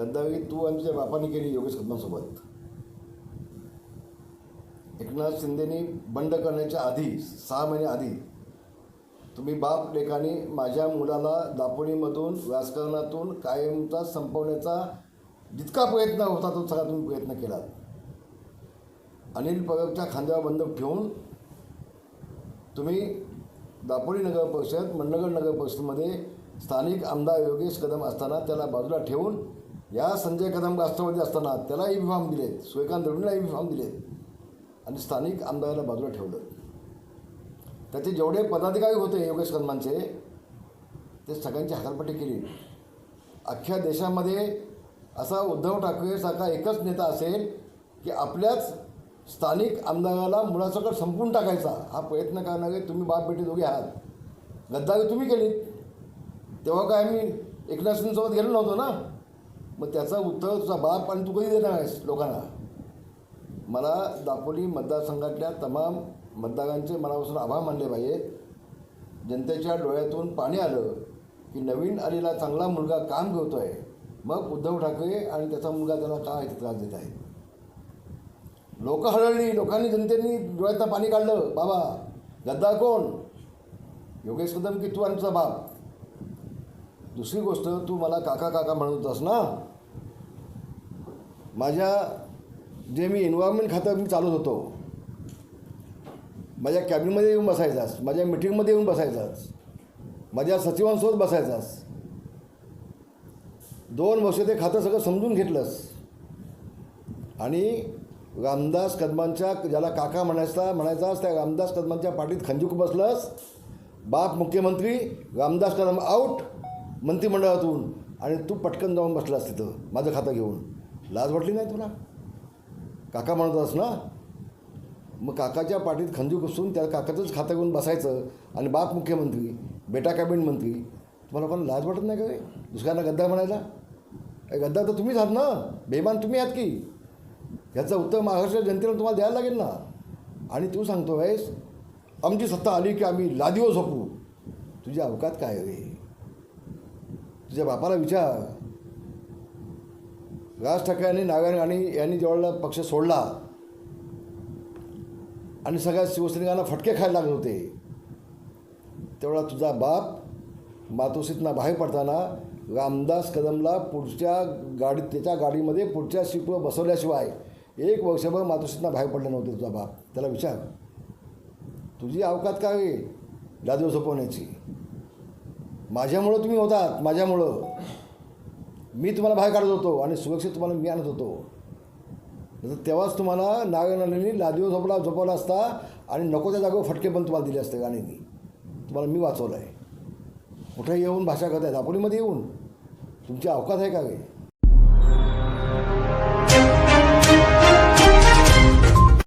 गद्दारी तू आणि तुझ्या बापाने केली योगेश कदमांसोबत एकनाथ शिंदेनी बंड करण्याच्या आधी सहा महिने आधी तुम्ही बाप लेखाने माझ्या मुलाला दापोलीमधून राजकारणातून कायमचा संपवण्याचा जितका प्रयत्न होता तो सगळा तुम्ही प्रयत्न केलात. अनिल परबच्या खांद्यावर बंदूक ठेवून तुम्ही दापोली नगर परिषद मंडणगड नगर परिषदमध्ये स्थानिक आमदार योगेश कदम असताना त्याला बाजूला ठेवून या संजय कदम राष्ट्रवादी असताना त्याला ई फॉर्म दिलेत सुयकांत दळूनला ई फॉर्म दिलेत आणि स्थानिक आमदाराला बाजूला ठेवलं. त्याचे जेवढे पदाधिकारी होते योगेश कदमांचे ते सगळ्यांची हकालपट्टी केली. अख्ख्या देशामध्ये असा उद्धव ठाकरेसारखा एकच नेता असेल की आपल्याच स्थानिक आमदाराला मुळासकट संपून टाकायचा. हा प्रयत्न करणारे तुम्ही बाप बेटी दोघे आहात. गद्दारी तुम्ही केली तेव्हा काय आम्ही एकनाथ शिंदेसोबत गेलो नव्हतो ना? मग त्याचा उत्तर तुझा बाप आणि तू कधी देणार आहेस लोकांना? मला दापोली मतदारसंघातल्या तमाम मतदारांचे मनापासून आभार मानले पाहिजेत जनतेच्या डोळ्यातून पाणी आलं की नवीन आलेला चांगला मुलगा काम करतो आहे मग उद्धव ठाकरे आणि त्याचा मुलगा त्याला काय त्रास देत आहे लोक हळहळली लोकांनी जनतेने डोळ्यातनं पाणी काढलं. बाबा गद्दार कोण? योगेश कदम की तू आणि तुझा बाप? दुसरी गोष्ट तू मला काका काका म्हणत होतास ना? माझ्या जे मी एन्व्हायरमेंट खातं मी चालवत होतो. माझ्या कॅबिनमध्ये येऊन बसायचास माझ्या मिटिंगमध्ये येऊन बसायचास माझ्या सचिवांसोबत बसायचास. दोन वर्ष ते खातं सगळं समजून घेतलंस. आणि रामदास कदमांच्या ज्याला काका म्हणायचा म्हणायचास त्या रामदास कदमांच्या पाठीत खंजूक बसलंस. बाप मुख्यमंत्री रामदास कदम आऊट मंत्रिमंडळातून आणि तू पटकन जाऊन बसलास तिथं माझं खातं घेऊन. लाज वाटली नाही तुला? काका म्हणत होतास ना? मग काकाच्या पाठीत खंजू घुसून त्या काकाचंच खातं घेऊन बसायचं आणि बाप मुख्यमंत्री बेटा कॅबिनेट मंत्री. तुम्हाला पण लाज वाटत नाही का रे? दुसऱ्यांना गद्दा म्हणायला? गद्दा तर तुम्हीच आहात ना? बेमान तुम्ही आहात की? ह्याचं उत्तर महाराष्ट्र जनतेला तुम्हाला द्यायला लागेल ना? आणि तू सांगतो आहेस आमची सत्ता आली की आम्ही लादीवर झोपू. तुझी अवकात काय रे? तुझ्या बापाला विचार. राज ठाकरे आणि नारायण राणे यांनी जेवढा पक्ष सोडला. आणि सगळ्या शिवसैनिकांना फटके खायला लागत होते. तेवढा तुझा बाप मातोश्रीतना बाहेर पडताना रामदास कदमला पुढच्या गाडीत त्याच्या गाडीमध्ये पुढच्या सीटवर बसवल्याशिवाय एक वर्षभर मातोश्रीतना बाहेर पडलं नव्हतं तुझा बाप. त्याला विचार. तुझी अवकात काय आहे? लादीव झोपवण्याची. माझ्यामुळं तुम्ही होतात माझ्यामुळं. मी तुम्हाला बाहेर काढत होतो आणि सुरक्षित तुम्हाला मी आणत होतो. तर तेव्हाच तुम्हाला नागनाने लादीव झोपला झोपवला असता आणि नको त्या जागेवर फटके पण तुम्हाला दिले असते गाणीनी. तुम्हाला मी वाचवलं आहे कुठे येऊन भाषा करताय दापोलीमध्ये येऊन. तुमची अवकात आहे का काही